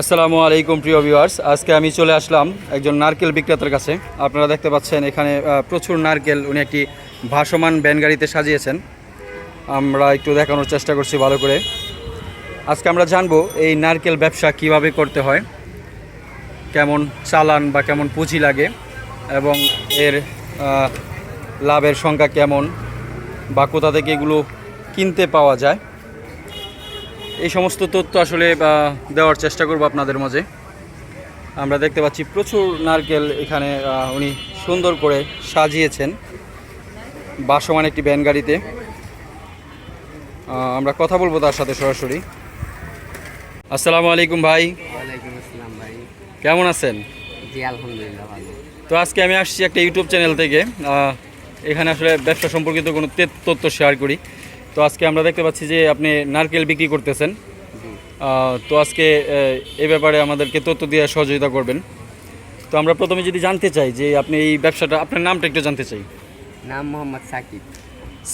আসসালামু আলাইকুম, প্রিয় ভিউয়ার্স আজকে আমি চলে আসলাম একজন নারকেল বিক্রেতার কাছে। আপনারা দেখতে পাচ্ছেন এখানে প্রচুর নারকেল। উনি একটি ভাসমান ভ্যান গাড়িতে সাজিয়েছেন। আমরা একটু দেখানোর চেষ্টা করছি ভালো করে। আজকে আমরা জানব এই নারকেল ব্যবসা কীভাবে করতে হয়, কেমন চালান বা কেমন পুঁজি লাগে, এবং এর লাভের সংখ্যা কেমন, বা কোথা থেকে এগুলো কিনতে পাওয়া যায়। এই সমস্ত তথ্য আসলে দেওয়ার চেষ্টা করব আপনাদের মাঝে। আমরা দেখতে পাচ্ছি প্রচুর নারকেল এখানে উনি সুন্দর করে সাজিয়েছেন বাসমান একটি ভ্যান গাড়িতে। আমরা কথা বলব তার সাথে সরাসরি। আসসালামু আলাইকুম ভাই। ভাই। কেমন আছেন? জি আলহামদুলিল্লাহ ভালো। তো আজকে আমি আসছি একটা ইউটিউব চ্যানেল থেকে। এখানে আসলে ব্যবসা সম্পর্কিত কোনো তথ্য শেয়ার করি। তো আজকে আমরা দেখতে পাচ্ছি যে আপনি নারকেল বিক্রি করতেছেন। তো আজকে এ ব্যাপারে আমাদেরকে তথ্য দিয়ে সহযোগিতা করবেন। তো আমরা প্রথমে যদি জানতে চাই যে আপনি এই ব্যবসাটা আপনার নামটা একটু জানতে চাই। নাম মোহাম্মদ সাকিব।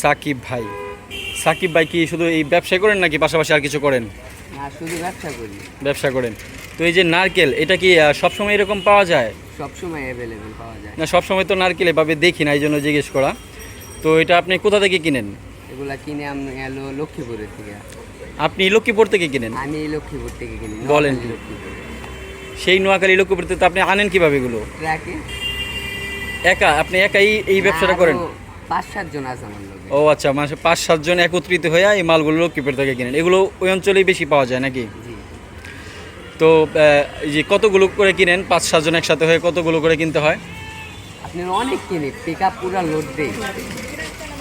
সাকিব ভাই। সাকিব ভাই কি শুধু এই ব্যবসা করেন নাকি পাশাপাশি আর কিছু করেন? না শুধু ব্যবসা করি। ব্যবসা করেন। তো এই যে নারকেল এটা কি সবসময় এরকম পাওয়া যায়? সবসময় অ্যাভেলেবেল পাওয়া যায়। না সবসময় তো নারকেল এভাবে দেখি না এই জন্য জিজ্ঞেস করা। তো এটা আপনি কোথা থেকে কিনেন? এগুলা কিনে আমি এলো লক্ষ্মীপুরের থেকে। আপনি লক্ষ্মীপুর থেকে কিনেন? আমি লক্ষ্মীপুর থেকে কিনি বলেন লক্ষ্মীপুর। সেই নোয়াখালী লক্ষ্মীপুর থেকে আপনি আনেন কীভাবে এগুলো? ট্রাকে। একা? আপনি একাই এই ব্যবসাটা করেন? পাঁচ সাত জন আছে আমার লোকে। ও আচ্ছা মানে পাঁচ সাতজন একত্রিত হয়ে এই মালগুলো লক্ষ্মীপুর থেকে কিনেন। এগুলো ওই অঞ্চলেই বেশি পাওয়া যায় নাকি? তো এই যে কতগুলো করে কিনেন? পাঁচ সাতজন একসাথে হয়ে কতগুলো করে কিনতে হয়? আপনি অনেক কিনি পিক আপ পুরা লোড দেই।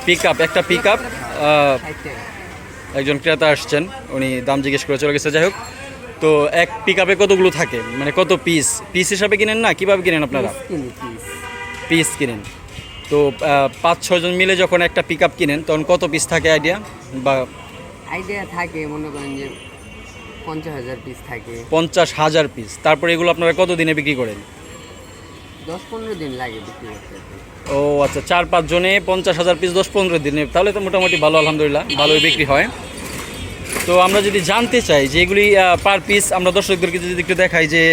পিক আপ একটা পিক আপ একজন ক্রেতা আসছেন উনি দাম জিজ্ঞেস করে চলে গেছে। যাই হোক তো এক পিক আপে কতগুলো থাকে? মানে কত পিস পিস হিসাবে কিনেন না? কীভাবে কিনেন আপনারা? পিস কিনি পিস পিস কিনেন। তো পাঁচ ছজন মিলে যখন একটা পিক আপ কিনেন তখন কত পিস থাকে আইডিয়া বা আইডিয়া থাকে মনে করেন যে পঞ্চাশ হাজার পিস থাকে। পঞ্চাশ হাজার পিস তারপরে এগুলো আপনারা কত দিনে বিক্রি করেন? দশ পনেরো দিন লাগে বিক্রি করতে। ও আচ্ছা চার পাঁচ জনে পঞ্চাশ হাজার পিস দশ পনেরো দিনে তাহলে তো মোটামুটি ভালো আলহামদুলিল্লাহ ভালোই বিক্রি হয়। তো আমরা যদি জানতে চাই যে এগুলি পার পিস আমরা দর্শকদেরকে যদি একটু দেখাই যে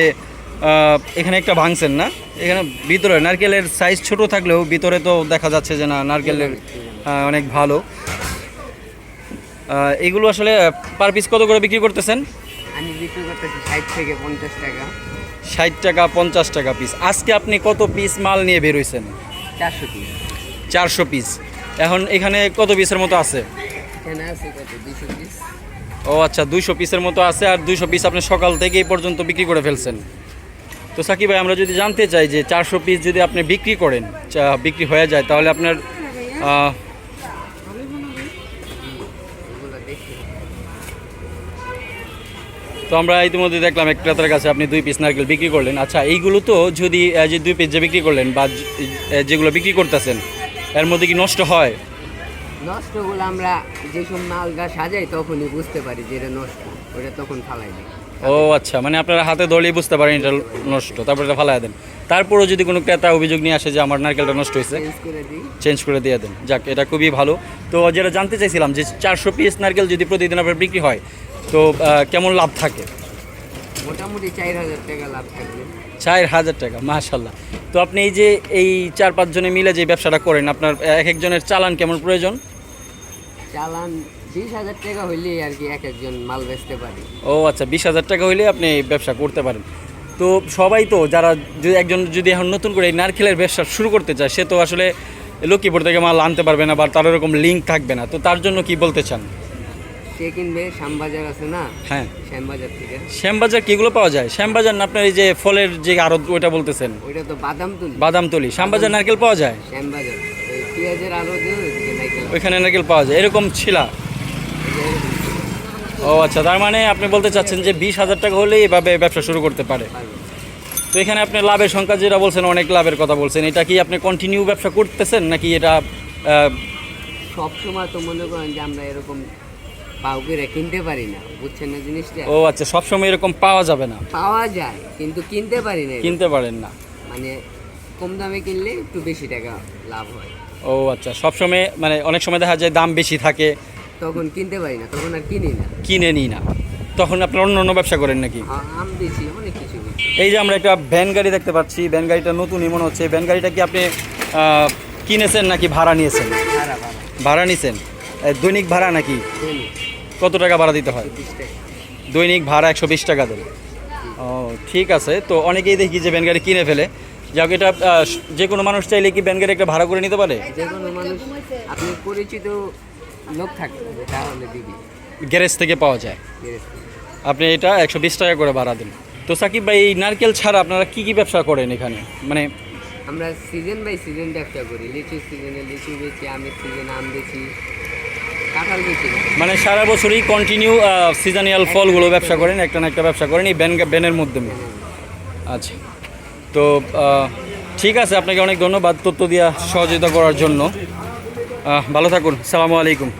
এখানে একটা ভাঙছেন না? এখানে ভিতরে নারকেলের সাইজ ছোট থাকলেও ভিতরে তো দেখা যাচ্ছে যে না নারকেলের অনেক ভালো। এগুলো আসলে পার পিস কত করে বিক্রি করতেছেন? আমি বিক্রি করতেছি ষাট থেকে পঞ্চাশ টাকা। ষাট টাকা পঞ্চাশ টাকা পিস আজকে আপনি কত পিস মাল নিয়ে বেরোইছেন চারশো পিস চারশো পিস এখন এখানে কত পিসের মতো আছে? ও আচ্ছা দুইশো পিসের মতো আছে আর দুইশো পিস আপনি সকাল থেকে এই পর্যন্ত বিক্রি করে ফেলছেন। তো সাকিব ভাই আমরা যদি জানতে চাই যে চারশো পিস যদি আপনি বিক্রি করেন বিক্রি হয়ে যায় তাহলে আপনার তো আমরা ইতিমধ্যে দেখলাম এক ক্রেতার কাছে আপনি দুই পিস নারকেল বিক্রি করলেন। আচ্ছা এইগুলো তো যদি যে দুই পিস যে বিক্রি করলেন বা যেগুলো বিক্রি করতেছেন এর মধ্যে কি নষ্ট হয়? নষ্টগুলো আমরা যেসব মালগা সাজাই তখনই বুঝতে পারি যে এটা নষ্ট ওটা তখন ফালাই দিই ও আচ্ছা মানে আপনারা হাতে ধরলেই বুঝতে পারেন এটা নষ্ট তারপরে এটা ফালাই দেন। তারপরেও যদি কোনো ক্রেতা অভিযোগ নিয়ে আসে যে আমার নারকেলটা নষ্ট হয়েছে চেঞ্জ করে দিয়ে দেন। যাক এটা খুবই ভালো। তো যেটা জানতে চাইছিলাম যে চারশো পিস নারকেল যদি প্রতিদিন আপনার বিক্রি হয় তো কেমন লাভ থাকে? মোটামুটি চার হাজার টাকা লাভ থাকবে। চার হাজার টাকা মাশাল্লাহ তো আপনি এই যে এই চার পাঁচ জনে মিলে যে ব্যবসাটা করেন আপনার এক একজনের চালান কেমন প্রয়োজন? চালান বিশ হাজার টাকা হইলে আর কি এক একজন মাল বেচতে পারি। ও আচ্ছা বিশ হাজার টাকা হইলে আপনি ব্যবসা করতে পারেন। তো সবাই তো যারা যদি একজন যদি এখন নতুন করে এই নারকেলের ব্যবসা শুরু করতে চায় সে তো আসলে লক্ষ্মীপুর থেকে মাল আনতে পারবে না বা তার এরকম লিঙ্ক থাকবে না। তো তার জন্য কি বলতে চান? সে কিনবে? শ্যামবাজার আছে না? হ্যাঁ। শ্যামবাজার থেকে। শ্যামবাজার কিগুলো পাওয়া যায়? শ্যামবাজার না আপনার এই যে ফলের যে আরও ওইটা বলতেছেন? ওইটা তো বাদাম তুলি। বাদামতলি। শ্যামবাজার নারকেল পাওয়া যায়? শ্যামবাজার। পেঁয়াজের দিয়ে ওইখানে নারকেল পাওয়া যায়। এরকম ছিলা? ও আচ্ছা তার মানে আপনি বলতে চাচ্ছেন যে বিশ হাজার টাকা হলেই এভাবে ব্যবসা শুরু করতে পারে। তো এখানে আপনি লাভের সংখ্যা যেটা বলছেন অনেক লাভের কথা বলছেন। এটা কি আপনি কন্টিনিউ ব্যবসা করতেছেন নাকি এটা সব সময় তো মনে করেন যে আমরা এরকম পাউকেরা কিনতে পারি না বুঝছেন না জিনিসটা? ও আচ্ছা সবসময় এরকম পাওয়া যাবে না? পাওয়া যায় কিন্তু কিনতে পারি না কিনতে পারেন না? মানে কম দামে কিনলে একটু বেশি টাকা লাভ হয়। ও আচ্ছা সবসময় মানে অনেক সময় দেখা যায় দাম বেশি থাকে। তখন কিনতে পারি না তখন আর কিনি না। কিনে নিই না। তখন আপনারা অন্য অন্য ব্যবসা করেন নাকি? আম বেশি অনেক কিছু এই যে আমরা একটা ভ্যান গাড়ি দেখতে পাচ্ছি ভ্যান গাড়িটা নতুনই মনে হচ্ছে। ভ্যান গাড়িটা কি আপনি কিনেছেন নাকি ভাড়া নিয়েছেন? ভাড়া নিয়েছেন দৈনিক ভাড়া নাকি? কত টাকা ভাড়া দিতে হয়? দৈনিক ভাড়া একশো বিশ টাকা দেবে। ও ঠিক আছে। তো অনেকেই দেখি যে ভ্যান গাড়ি কিনে ফেলে। যাক এটা যে কোনো মানুষ চাইলে কি ভ্যান গাড়ি একটা ভাড়া করে নিতে পারে? যে কোনো মানুষ আপনি পরিচিত লোক তাহলে দিবি। গ্যারেজ থেকে পাওয়া যায়। আপনি এটা একশো বিশ টাকা করে ভাড়া দিন। তো সাকিব ভাই এই নারকেল ছাড়া আপনারা কি কি ব্যবসা করেন এখানে? মানে আমরা সিজন বাই সিজন ব্যবসা করি। লিচুর সিজনে লিচু বেচি আমের সিজনে আম বেচি। মানে সারা বছরই কন্টিনিউ সিজনাল ফলগুলো ব্যবসা করেন একটা না একটা ব্যবসা করেন এই ব্যান ব্যানের মাধ্যমে আচ্ছা। তো ঠিক আছে আপনাকে অনেক ধন্যবাদ তথ্য দিয়া সহযোগিতা করার জন্য। ভালো থাকুন সালামু আলাইকুম।